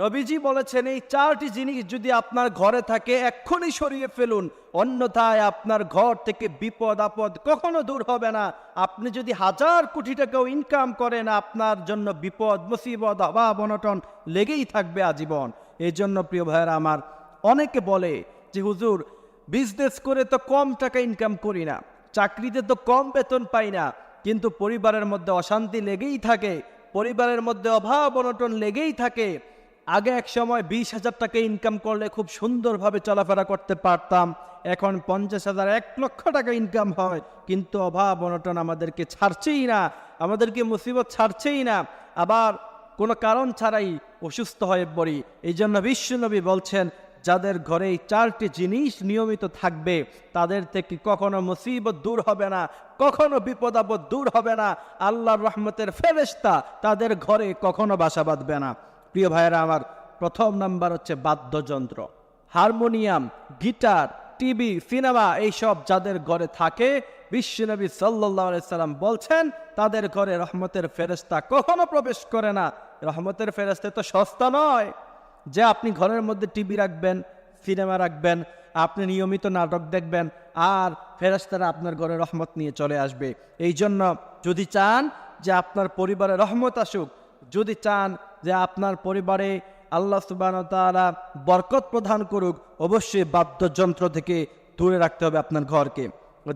নবীজি বলেছেন, এই চারটি জিনিস যদি আপনার ঘরে থাকে, এক্ষুনি সরিয়ে ফেলুন। অন্যথায় আপনার ঘর থেকে বিপদ আপদ কখনো দূর হবে না। আপনি যদি হাজার কোটি টাকাও ইনকাম করেন, আপনার জন্য বিপদ, মুসিবত, অভাব, অনটন লেগেই থাকবে আজীবন। এই জন্য প্রিয় ভাইয়েরা, আমার অনেকে বলে যে, হুজুর বিজনেস করে তো কম টাকা ইনকাম করি না, চাকরিতে তো কম বেতন পাই না, কিন্তু পরিবারের মধ্যে অশান্তি লেগেই থাকে, পরিবারের মধ্যে অভাব, অনটন লেগেই থাকে। আগে এক সময় বিশ হাজার টাকা ইনকাম করলে খুব সুন্দরভাবে চলাফেরা করতে পারতাম। এখন পঞ্চাশ হাজার, এক লক্ষ টাকা ইনকাম হয়। কিন্তু অভাব, অনটন আমাদেরকে ছাড়ছেই না। আমাদেরকে মুসিবত ছাড়ছেই না। আবার কোনো কারণ ছাড়াই অসুস্থ হয়ে পড়ি। এই জন্য বিশ্বনবী বলছেন, যাদের ঘরে এই চারটি জিনিস নিয়মিত থাকবে, তাদের থেকে কখনো মুসিবত দূর হবে না, কখনো বিপদ আপদ দূর হবে না। আল্লাহর রহমতের ফেরেস্তা তাদের ঘরে কখনো বাসা বাঁধবে না। প্রিয় ভাইয়েরা, আমার প্রথম নাম্বার হচ্ছে বাদ্যযন্ত্র। হারমোনিয়াম, গিটার, টিভি, সিনেমা, এইসব যাদের ঘরে থাকে, বিশ্বনবী সাল্লাম বলছেন, তাদের ঘরে রহমতের ফেরেস্তা কখনো প্রবেশ করে না। রহমতের ফেরেস্তা তো সস্তা নয়। যে আপনি ঘরের মধ্যে টিভি রাখবেন, সিনেমা রাখবেন, আপনি নিয়মিত নাটক দেখবেন, আর ফেরেস্তারা আপনার ঘরে রহমত নিয়ে চলে আসবে। এই জন্য যদি চান যে আপনার পরিবারে রহমত আসুক, যদি চান যে আপনার পরিবারে আল্লাহ সুবান তাআলা বরকত প্রদান করুক, অবশ্যই বাদ্যযন্ত্র থেকে দূরে রাখতে হবে আপনার ঘরকে।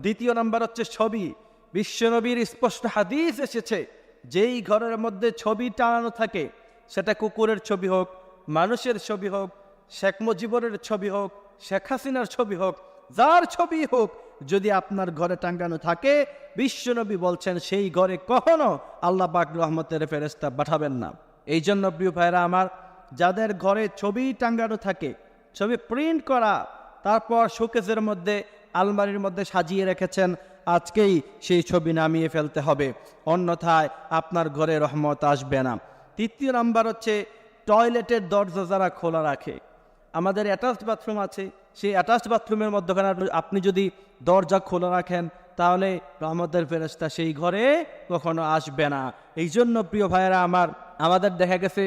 দ্বিতীয় নাম্বার হচ্ছে ছবি। বিশ্বনবীর স্পষ্ট হাদিস এসেছে, যেই ঘরের মধ্যে ছবি টানানো থাকে, সেটা কুকুরের ছবি হোক, মানুষের ছবি হোক, শেখ মুজিবরের ছবি হোক, শেখ হাসিনার ছবি হোক, যার ছবি হোক, যদি আপনার ঘরে টাঙ্গানো থাকে, বিশ্বনবী বলছেন, সেই ঘরে কখনো আল্লাহ পাক রহমতের ফেরেস্তা পাঠাবেন না। এই জন্য প্রিয় ভাইরা আমার, যাদের ঘরে ছবি টাঙ্গানো থাকে, ছবি প্রিন্ট করা, তারপর শোকেসের মধ্যে, আলমারির মধ্যে সাজিয়ে রেখেছেন, আজকেই সেই ছবি নামিয়ে ফেলতে হবে। অন্যথায় আপনার ঘরে রহমত আসবে না। তৃতীয় নাম্বার হচ্ছে টয়লেটের দরজা যারা খোলা রাখে, আমাদের অ্যাটাচড বাথরুম আছে, সেই অ্যাটাচড বাথরুমের মধ্যখানে আপনি যদি দরজা খোলা রাখেন, তাহলে রহমতের ফেরস্তা সেই ঘরে কখনো আসবে না। এই জন্য প্রিয় ভাইয়েরা আমার আমাদের দেখা গেছে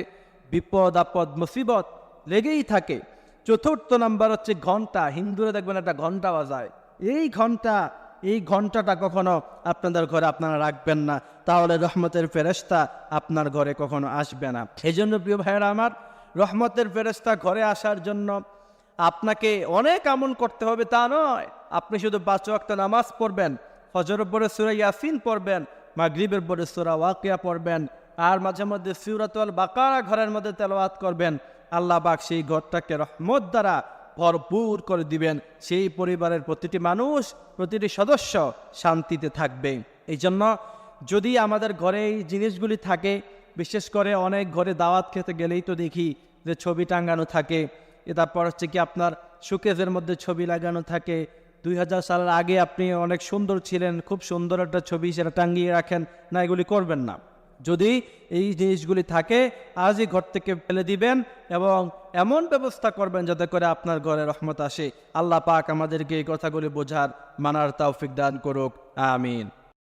বিপদ, আপদ, মুসিবত লেগেই থাকে। চতুর্থ নাম্বার হচ্ছে ঘণ্টা। হিন্দুরা দেখবেন একটা ঘণ্টা বাজায়। এই ঘণ্টা, এই ঘন্টাটা কখনো আপনাদের ঘরে আপনারা রাখবেন না। তাহলে রহমতের ফেরেস্তা আপনার ঘরে কখনো আসবে না। এই জন্য প্রিয় ভাইয়েরা আমার, রহমতের ফেরেস্তা ঘরে আসার জন্য আপনাকে অনেক আমল করতে হবে। তা নয়, আপনি শুধু পাঁচ ওয়াক্ত নামাজ পড়বেন ফজরের পরে সুরা ইয়াসিন পড়বেন, মাগরিবের পরে সুরা ওয়াকিয়া পড়বেন আর মাঝে মধ্যে সিউরাতুল বাকারা ঘরের মধ্যে তেলাওয়াত করবেন। আল্লাহ পাক সেই ঘরটাকে রহমত দ্বারা ভরপুর করে দিবেন। সেই পরিবারের প্রতিটি মানুষ, প্রতিটি সদস্য শান্তিতে থাকবে। এই জন্য যদি আমাদের ঘরে এই জিনিসগুলি থাকে, বিশেষ করে অনেক ঘরে দাওয়াত খেতে গেলেই তো দেখি যে ছবি টাঙ্গানো থাকে। তারপর হচ্ছে কি আপনার সুকেজের মধ্যে ছবি লাগানো থাকে। দুই হাজার সালের আগে আপনি অনেক সুন্দর ছিলেন, খুব সুন্দর একটা ছবি সেটা টাঙ্গিয়ে রাখেন, না এগুলি করবেন না। যদি এই জিনিসগুলি থাকে, আজই ঘর থেকে ফেলে দিবেন এবং এমন ব্যবস্থা করবেন যাতে করে আপনার ঘরে রহমত আসে। আল্লাহ পাক আমাদেরকে এই কথাগুলি বোঝার মানার তাওফিক দান করুক। আমিন।